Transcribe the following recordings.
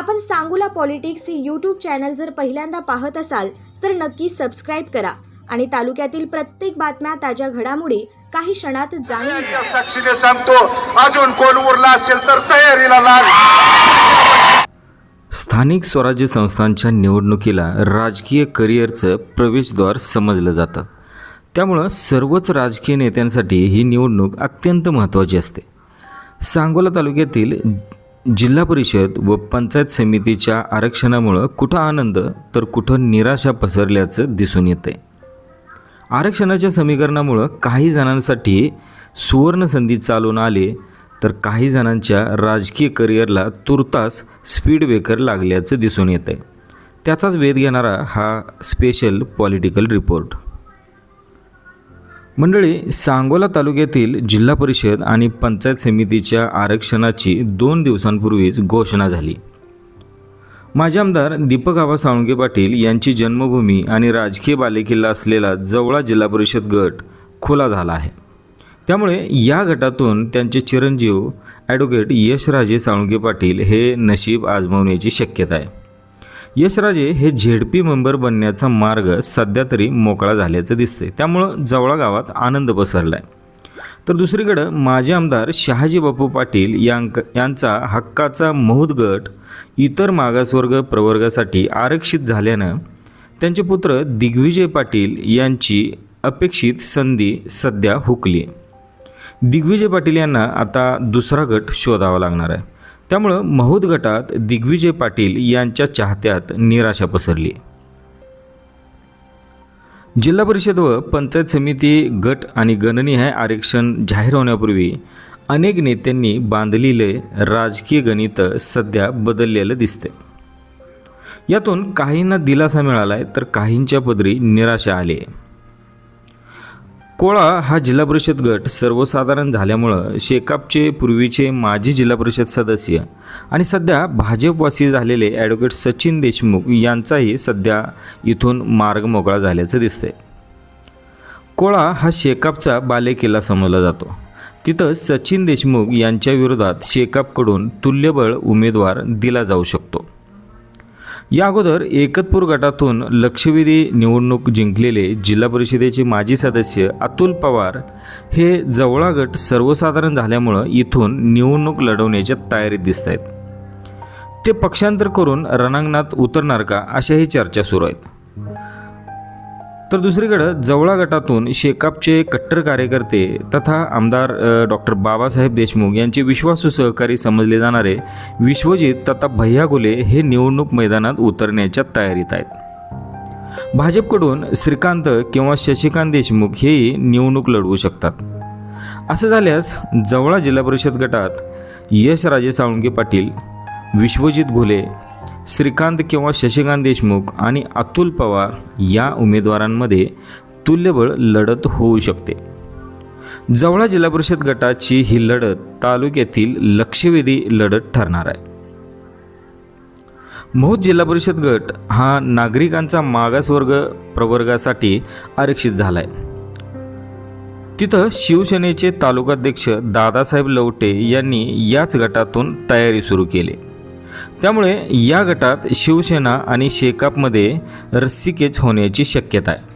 आपण सांगूला पॉलिटिक्स हे YouTube channel जर पहिल्यांदा पाहत असाल तर नक्की सबस्क्राईब करा. आणि तालुक्यातील प्रत्येक बातम्या ताज्या घडामोडी काही क्षणात जाणून साक्षीने सांगतो अजून कोण उरला असेल तर तयारीला लाग स्थानिक स्वराज्य संस्थांच्या निवडणुकीला राजकीय करिअरचं प्रवेशद्वार समजलं जातं. त्यामुळं सर्वच राजकीय नेत्यांसाठी ही निवडणूक अत्यंत महत्त्वाची असते. सांगोला तालुक्यातील जिल्हा परिषद व पंचायत समितीच्या आरक्षणामुळं कुठं आनंद तर कुठं निराशा पसरल्याचं दिसून येते आरक्षणाच्या समीकरणामुळं काही जणांसाठी सुवर्ण संधी चालून आले तर काही जणांच्या राजकीय करिअरला तुर्तास स्पीड ब्रेकर लागल्याचं दिसून येतं आहे त्याचाच वेध घेणारा हा स्पेशल पॉलिटिकल रिपोर्ट. मंडळी सांगोला तालुक्यातील जिल्हा परिषद आणि पंचायत समितीच्या आरक्षणाची दोन दिवसांपूर्वीच घोषणा झाली. माजी आमदार दीपक आबा साळुंके पाटील यांची जन्मभूमी आणि राजकीय बालेकिल्ला असलेला जवळा जिल्हा परिषद गट खुला झाला आहे. त्यामुळे या गटातून त्यांचे चिरंजीव ॲडव्होकेट यशराजे साळुंके पाटील हे नशीब आजमावण्याची शक्यता आहे. यशराजे हे झेडपी मेंबर बनण्याचा मार्ग सध्या तरी मोकळा झाल्याचं दिसते त्यामुळं जवळा गावात आनंद पसरला आहे तर दुसरीकडं माजी आमदार शहाजी बापू पाटील यांक यांचा हक्काचा महूद गट इतर मागासवर्ग प्रवर्गासाठी आरक्षित झाल्यानं त्यांचे पुत्र दिग्विजय पाटील यांची अपेक्षित संधी सध्या हुकली. आहे दिग्विजय पाटील यांना आता दुसरा गट शोधावा लागणार आहे. त्यामुळं महूद गटात दिग्विजय पाटील यांच्या चाहत्यात निराशा पसरली. जिल्हा परिषद व पंचायत समिती गट आणि गणनिहाय आरक्षण जाहीर होण्यापूर्वी अनेक नेत्यांनी बांधलेले राजकीय गणित सध्या बदललेलं दिसते यातून काहींना दिलासा मिळाला आहे तर काहींच्या पदरी निराशा आली आहे कोळा हा जिल्हा परिषद गट सर्वसाधारण झाल्यामुळं शेकापचे पूर्वीचे माजी जिल्हा परिषद सदस्य आणि सध्या भाजपवासी झालेले ॲडव्होकेट सचिन देशमुख यांचाही सध्या इथून मार्ग मोकळा झाल्याचं दिसतंय. कोळा हा शेकापचा बालेकिल्ला समजला जातो. तिथं सचिन देशमुख यांच्या विरोधात शेकापकडून तुल्यबळ उमेदवार दिला जाऊ शकतो. या अगोदर एकतपूर गटातून लक्षवेधी निवडणूक जिंकलेले जिल्हा परिषदेचे माजी सदस्य अतुल पवार हे जवळा गट सर्वसाधारण झाल्यामुळं इथून निवडणूक लढवण्याच्या तयारीत दिसत आहेत ते पक्षांतर करून रणांगणात उतरणार का अशाही चर्चा सुरू आहेत. तर दुसरीकडं जवळा गटातून शेकापचे कट्टर कार्यकर्ते तथा आमदार डॉक्टर बाबासाहेब देशमुख यांचे विश्वासू सहकारी समजले जाणारे विश्वजित तथा भैया गुले हे निवडणूक मैदानात उतरण्याच्या तयारीत आहेत. भाजपकडून श्रीकांत किंवा शशिकांत देशमुख हेही निवडणूक लढवू शकतात. असं झाल्यास जवळा जिल्हा परिषद गटात यशराजे साळुंके पाटील विश्वजित घुले श्रीकांत किंवा शशिकांत देशमुख आणि अतुल पवार या उमेदवारांमध्ये तुल्यबळ लढत होऊ शकते. जवळा जिल्हा परिषद गटाची ही लढत तालुक्यातील लक्षवेधी लढत ठरणार आहे. महूद जिल्हा परिषद गट हा नागरिकांचा मागासवर्ग प्रवर्गासाठी आरक्षित झाला आहे तिथं शिवसेनेचे तालुकाध्यक्ष दादासाहेब लवटे यांनी याच गटातून तयारी सुरू केली. त्यामुळे या गटात शिवसेना आणि शेकापमध्ये रस्सीकेच होण्याची शक्यता आहे.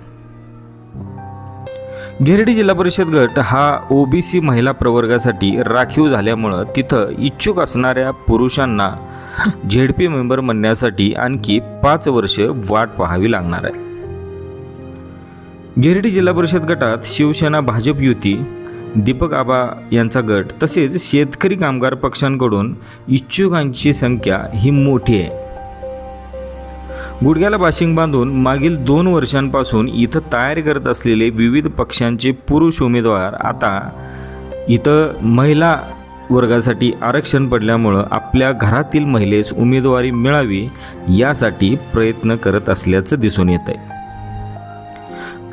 घेरडी जिल्हा परिषद गट हा ओबीसी महिला प्रवर्गासाठी राखीव झाल्यामुळं तिथं इच्छुक असणाऱ्या पुरुषांना झेडपी मेंबर म्हणण्यासाठी आणखी पाच वर्ष वाट पाहावी लागणार आहे. घेरडी जिल्हा परिषद गटात शिवसेना भाजप युती दीपक आबा यांचा गट. तसेच शेतकरी कामगार पक्षांकडून इच्छुकांची संख्या ही मोठी आहे. गुडघ्याला बाशिंग बांधून मागील दोन वर्षांपासून इथं तयार करत असलेले विविध पक्षांचे पुरुष उमेदवार आता इथं महिला वर्गासाठी आरक्षण पडल्यामुळं आपल्या घरातील महिलेस उमेदवारी मिळावी यासाठी प्रयत्न करत असल्याचं दिसून येत आहे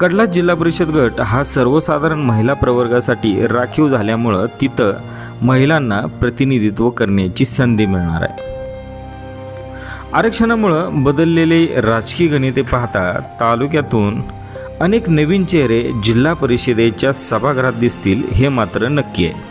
कडला जिल्हा परिषद गट हा सर्वसाधारण महिला प्रवर्गासाठी राखीव झाल्यामुळं तिथं महिलांना प्रतिनिधित्व करण्याची संधी मिळणार आहे. आरक्षणामुळं बदललेले राजकीय गणिते पाहता तालुक्यातून अनेक नवीन चेहरे जिल्हा परिषदेच्या सभागृहात दिसतील हे मात्र नक्की आहे.